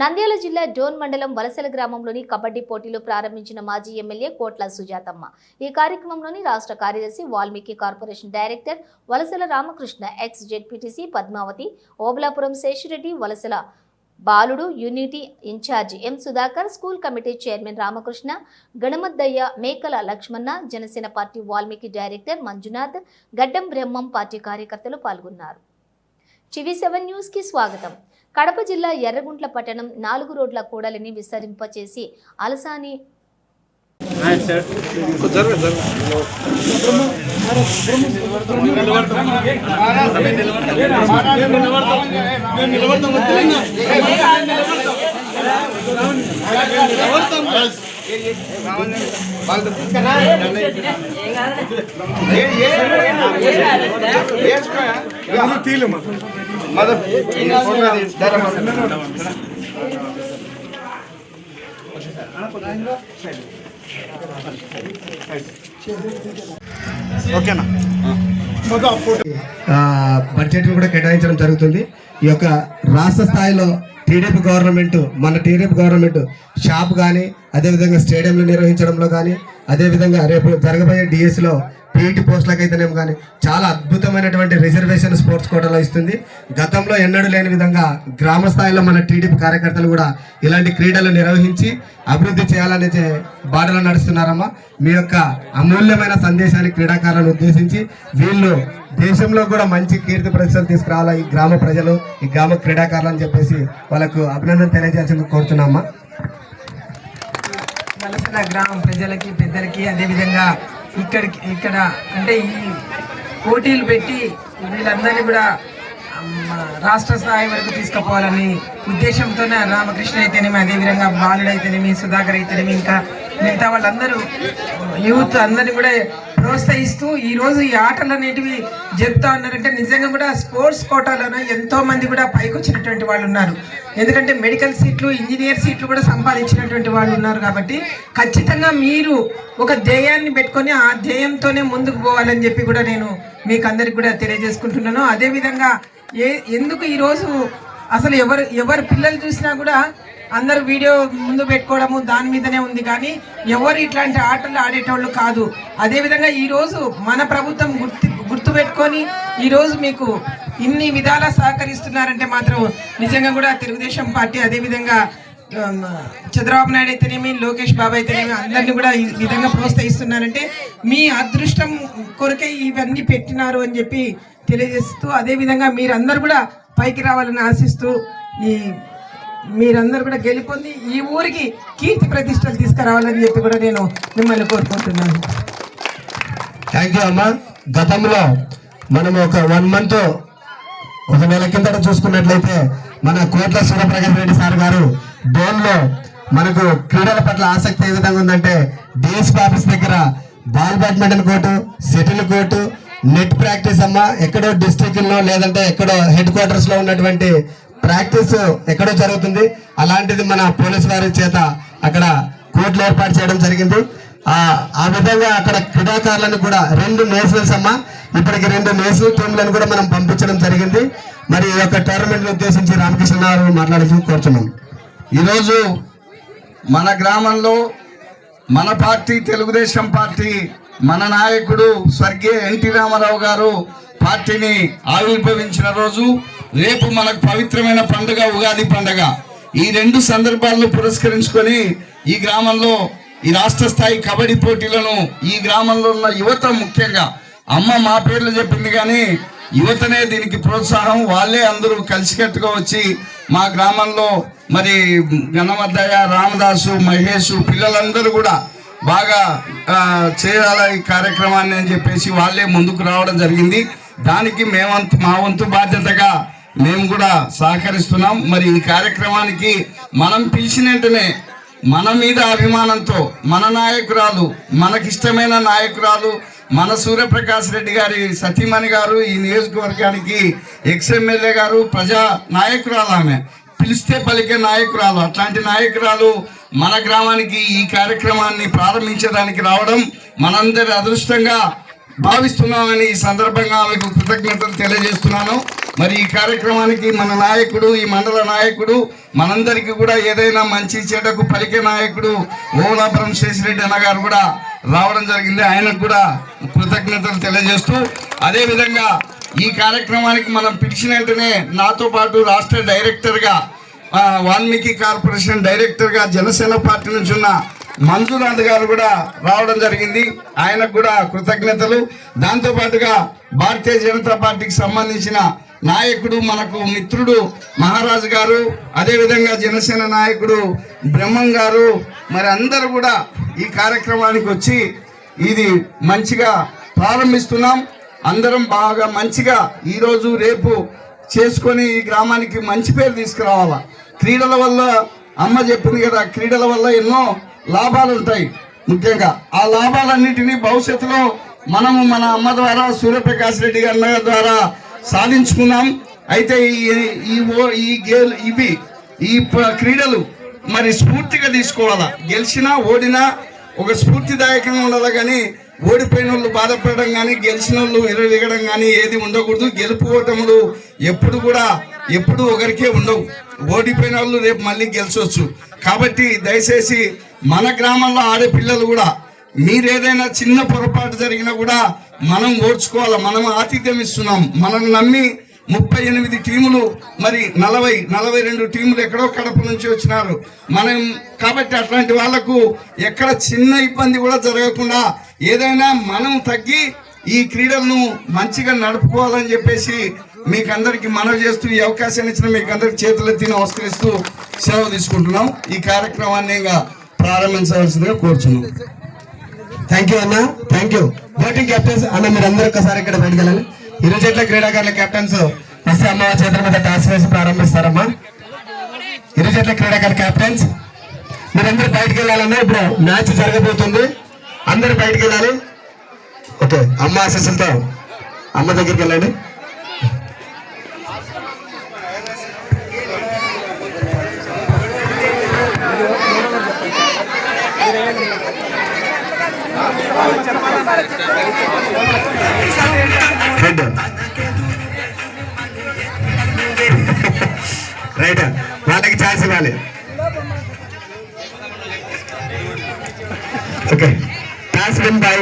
నంద్యాల జిల్లా డోన్ మండలం వలసల గ్రామంలోని కబడ్డీ పోటీలు ప్రారంభించిన మాజీ ఎమ్మెల్యే కోట్ల సుజాతమ్మ. ఈ కార్యక్రమంలోని రాష్ట్ర కార్యదర్శి Valmiki corporation director Valasala Ramakrishna ex ZPTC Padmavathi Obalapuram Seshireddy Valasala బాలుడు unity in-charge M Sudhakar school committee chairman Ramakrishna Ganamaddayya Mekala Lakshmana Janasena party Valmiki director Manjunath Gaddam Brahmam party కార్యకర్తలు పాల్గొన్నారు. చివి seven న్యూస్కి స్వాగతం. కడప జిల్లా ఎర్రగుంట్ల పట్టణం నాలుగు రోడ్ల కూడలిని విస్తరింపచేసి అలసాని ఓకేనా బడ్జెట్ కూడా కేటాయించడం జరుగుతుంది. ఈ యొక్క రాష్ట్ర స్థాయిలో టీడీపీ గవర్నమెంట్ మన టీడీపీ గవర్నమెంట్ షాప్ కానీ అదేవిధంగా స్టేడియంలు నిర్వహించడంలో కానీ అదేవిధంగా రేపు జరగబోయే డిఎస్లో పీఈటీ పోస్టులకు అయితేనేమో కానీ చాలా అద్భుతమైనటువంటి రిజర్వేషన్ స్పోర్ట్స్ కోటాలో ఇస్తుంది. గతంలో ఎన్నడూ లేని విధంగా గ్రామ స్థాయిలో మన టీడీపీ కార్యకర్తలు కూడా ఇలాంటి క్రీడలు నిర్వహించి అభివృద్ధి చేయాలనే చే- బాటలో నడుస్తున్నారమ్మా. మీ యొక్క అమూల్యమైన సందేశాన్ని క్రీడాకారులను ఉద్దేశించి వీళ్ళు దేశంలో కూడా మంచి కీర్తి ప్రతిష్టలు తీసుకురావాలా ఈ గ్రామ ప్రజలు ఈ గ్రామ క్రీడాకారులు అని చెప్పేసి వాళ్ళకు అభినందన తెలియజేయాల్సింది కోరుతున్నామ్మా వలసల ప్రజలకి పెద్దలకి అదేవిధంగా ఇక్కడికి ఇక్కడ అంటే ఈ పోటీలు పెట్టి వీళ్ళందరినీ కూడా రాష్ట్ర స్థాయి వరకు తీసుకుపోవాలని ఉద్దేశంతోనే రామకృష్ణ అయితేనేమి అదేవిధంగా బాలుడు అయితేనేమి సుధాకర్ అయితేనేమి ఇంకా మిగతా వాళ్ళందరూ యూత్ అందరినీ కూడా ప్రోత్సహిస్తూ ఈరోజు ఈ ఆటలు అనేటివి చెప్తా ఉన్నారంటే నిజంగా కూడా స్పోర్ట్స్ కోటాలోనే ఎంతో మంది కూడా పైకి వచ్చినటువంటి వాళ్ళు ఉన్నారు. ఎందుకంటే మెడికల్ సీట్లు ఇంజనీర్ సీట్లు కూడా సంపాదించినటువంటి వాళ్ళు ఉన్నారు కాబట్టి ఖచ్చితంగా మీరు ఒక ధ్యేయాన్ని పెట్టుకొని ఆ ధ్యేయంతోనే ముందుకు పోవాలని చెప్పి కూడా నేను మీకు అందరికి కూడా తెలియజేసుకుంటున్నాను. అదేవిధంగా ఏ ఎందుకు ఈరోజు అసలు ఎవరు ఎవరు పిల్లలు చూసినా కూడా అందరూ వీడియో ముందు పెట్టుకోవడము దాని మీదనే ఉంది కానీ ఎవరు ఇట్లాంటి ఆటలు ఆడేటోళ్ళు కాదు. అదేవిధంగా ఈరోజు మన ప్రభుత్వం గుర్తు గుర్తుపెట్టుకొని ఈరోజు మీకు ఇన్ని విధాలా సహకరిస్తున్నారంటే మాత్రం నిజంగా కూడా తెలుగుదేశం పార్టీ అదేవిధంగా చంద్రబాబు నాయుడు అయితేనేమి లోకేష్ బాబు అయితేనేమి అందరినీ కూడా ఈ విధంగా ప్రోత్సహిస్తున్నారంటే మీ అదృష్టం కొరకే ఇవన్నీ పెట్టినారు అని చెప్పి తెలియజేస్తూ అదేవిధంగా మీరందరూ కూడా పైకి రావాలని ఆశిస్తూ ఈ మీరందరూ కూడా గెలుపొంది ఈ ఊరికి కీర్తి ప్రతిష్టలు తీసుకురావాలని చెప్పి కూడా నేను మిమ్మల్ని కోరుకుంటున్నాను. థ్యాంక్ యూ అమ్మా. గతంలో మనం ఒక వన్ మంత్ ఒక నెల కిందట చూసుకున్నట్లయితే మన కోట్ల సూర్యప్రకాష్ రెడ్డి సార్ గారు డోన్లో మనకు క్రీడల పట్ల ఆసక్తి ఏ విధంగా ఉందంటే డిఎస్పీ ఆఫీస్ దగ్గర ball badminton court settle court net practice అమ్మ. ఎక్కడో డిస్ట్రిక్ట్లో లేదంటే ఎక్కడో హెడ్ క్వార్టర్స్లో ఉన్నటువంటి ప్రాక్టీస్ ఎక్కడో జరుగుతుంది. అలాంటిది మన పోలీస్ వారి చేత అక్కడ కోర్టులు ఏర్పాటు చేయడం జరిగింది. ఆ విధంగా అక్కడ క్రీడాకారులను కూడా రెండు నేషనల్స్ అమ్మ ఇప్పటికి రెండు నేషనల్ టీంలను కూడా మనం పంపించడం జరిగింది. మరి ఈ యొక్క టోర్నమెంట్ను ఉద్దేశించి రామకృష్ణ గారు మాట్లాడుతూ కోరుతున్నాం ఈరోజు మన గ్రామంలో మన పార్టీ తెలుగుదేశం పార్టీ మన నాయకుడు స్వర్గీయ ఎన్టీ రామారావు గారు పార్టీని ఆవిర్భవించిన రోజు రేపు మనకు పవిత్రమైన పండుగ ఉగాది పండుగ. ఈ రెండు సందర్భాలను పురస్కరించుకొని ఈ గ్రామంలో ఈ రాష్ట్ర స్థాయి కబడ్డీ పోటీలను ఈ గ్రామంలో ఉన్న యువత ముఖ్యంగా అమ్మ మా పేర్లు చెప్పింది కానీ యువతనే దీనికి ప్రోత్సాహం వాళ్ళే అందరూ కలిసికట్టుగా వచ్చి మా గ్రామంలో మరి గణమద్దయ్య రామదాసు మహేష్ పిల్లలందరూ కూడా బాగా ఆ, చేయాలి ఈ కార్యక్రమాన్ని అని చెప్పేసి వాళ్ళే ముందుకు రావడం జరిగింది. దానికి మేమంత మా వంతు బాధ్యతగా మేము కూడా సహకరిస్తున్నాం. మరి ఈ కార్యక్రమానికి మనం పిలిచిన వెంటనే మన మీద అభిమానంతో మన నాయకురాలు మనకిష్టమైన నాయకురాలు మన సూర్యప్రకాష్ రెడ్డి గారి సతీమణి గారు ఈ నియోజకవర్గానికి ఎక్స్ఎమ్మెల్యే గారు ప్రజా నాయకురాలు ఆమె. పిలిస్తే పలికే నాయకురాలు. అట్లాంటి నాయకురాలు మన గ్రామానికి ఈ కార్యక్రమాన్ని ప్రారంభించడానికి రావడం మనందరి అదృష్టంగా భావిస్తున్నామని ఈ సందర్భంగా ఆమెకు కృతజ్ఞతలు తెలియజేస్తున్నాను. మరి ఈ కార్యక్రమానికి మన నాయకుడు ఈ మండల నాయకుడు మనందరికీ కూడా ఏదైనా మంచి చెడ్డకు పలికే నాయకుడు ఓలాపురం శేషిరెడ్డి అన్న గారు కూడా రావడం జరిగింది. ఆయనకు కూడా కృతజ్ఞతలు తెలియజేస్తూ అదేవిధంగా ఈ కార్యక్రమానికి మనం పిలిచిన వెంటనే నాతో పాటు రాష్ట్ర డైరెక్టర్గా వాల్మీకి కార్పొరేషన్ డైరెక్టర్గా జనసేన పార్టీ నుంచి ఉన్న మంజునాథ్ గారు కూడా రావడం జరిగింది. ఆయనకు కూడా కృతజ్ఞతలు. దాంతో పాటుగా భారతీయ జనతా పార్టీకి సంబంధించిన నాయకుడు మనకు మిత్రుడు మహారాజు గారు అదేవిధంగా జనసేన నాయకుడు బ్రహ్మం గారు మరి అందరూ కూడా ఈ కార్యక్రమానికి వచ్చి ఇది మంచిగా ప్రారంభిస్తున్నాం. అందరం బాగా మంచిగా ఈరోజు రేపు చేసుకొని ఈ గ్రామానికి మంచి పేరు తీసుకురావాలా. క్రీడల వల్ల అమ్మ చెప్పింది కదా క్రీడల వల్ల ఎన్నో లాభాలు ఉంటాయి. ముఖ్యంగా ఆ లాభాలన్నిటినీ భవిష్యత్తులో మనము మన అమ్మ ద్వారా సూర్యప్రకాష్ రెడ్డి గారి ద్వారా సాధించుకున్నాం. అయితే ఈ ఈ ఓ- ఈ గేల్ ఇవి ఈ క్రీడలు మరి స్ఫూర్తిగా తీసుకోవాలా? గెలిచినా ఓడినా ఒక స్ఫూర్తిదాయకంగా ఉండాలి కానీ ఓడిపోయిన వాళ్ళు బాధపడడం కానీ గెలిచిన వాళ్ళు ఎరవిగడం కానీ ఏది ఉండకూడదు. గెలుపు ఓటములు ఎప్పుడు కూడా ఎప్పుడు ఒకరికే ఉండవు. ఓడిపోయిన వాళ్ళు రేపు మళ్ళీ గెలిచవచ్చు కాబట్టి దయచేసి మన గ్రామంలో ఆడే పిల్లలు కూడా మీరేదైనా చిన్న పొరపాటు జరిగినా కూడా మనం ఓడ్చుకోవాలి మనం ఆతిథ్యం ఇస్తున్నాం. మనం నమ్మి ముప్పై ఎనిమిది టీములు మరి నలభై నలభై రెండు టీములు ఎక్కడో కడప నుంచి వచ్చినారు. మనం కాబట్టి అట్లాంటి వాళ్ళకు ఎక్కడ చిన్న ఇబ్బంది కూడా జరగకుండా ఏదైనా మనం తగ్గి ఈ క్రీడలను మంచిగా నడుపుకోవాలని చెప్పేసి మీకు అందరికి మనవి చేస్తూ ఈ అవకాశాన్ని ఇచ్చిన మీకు అందరికి చేతులెత్తి నమస్కరిస్తూ సెలవు తీసుకుంటున్నాం. ఈ కార్యక్రమాన్ని ఇంకా ప్రారంభించవలసిందిగా కోరుచున్నాం. థ్యాంక్ యూ అన్న. థ్యాంక్ యూ బోటింగ్ కెప్టెన్స్ అన్న మీరు అందరూ ఒకసారి ఇక్కడ బయటకెళ్ళాలి ఇరు జట్ల క్రీడాకారుల కెప్టెన్స్ వస్తే అమ్మ చేతుల మీద టాస్ వేసి ప్రారంభిస్తారమ్మా. ఇరు జట్ల క్రీడాకారుల కెప్టెన్స్ మీరందరూ బయటకు వెళ్ళాలన్నా ఇప్పుడు మ్యాచ్ జరగబోతుంది. అందరు బయటకు వెళ్ళాలి ఓకే అమ్మ ఆశీస్సులతో అమ్మ దగ్గరికి వెళ్ళండి రెడ్ రైట్ వాళ్ళకి ఛాన్స్ ఇవ్వాలి. Okay toss win by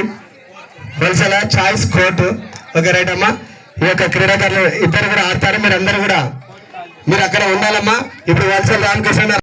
Valasala choice court okay right అమ్మా. ఈ యొక్క క్రీడాకారులు ఇద్దరు కూడా ఆడతారు. మీరు అందరూ కూడా మీరు అక్కడ ఉండాలమ్మా. ఇప్పుడు వలసల రామకృష్ణ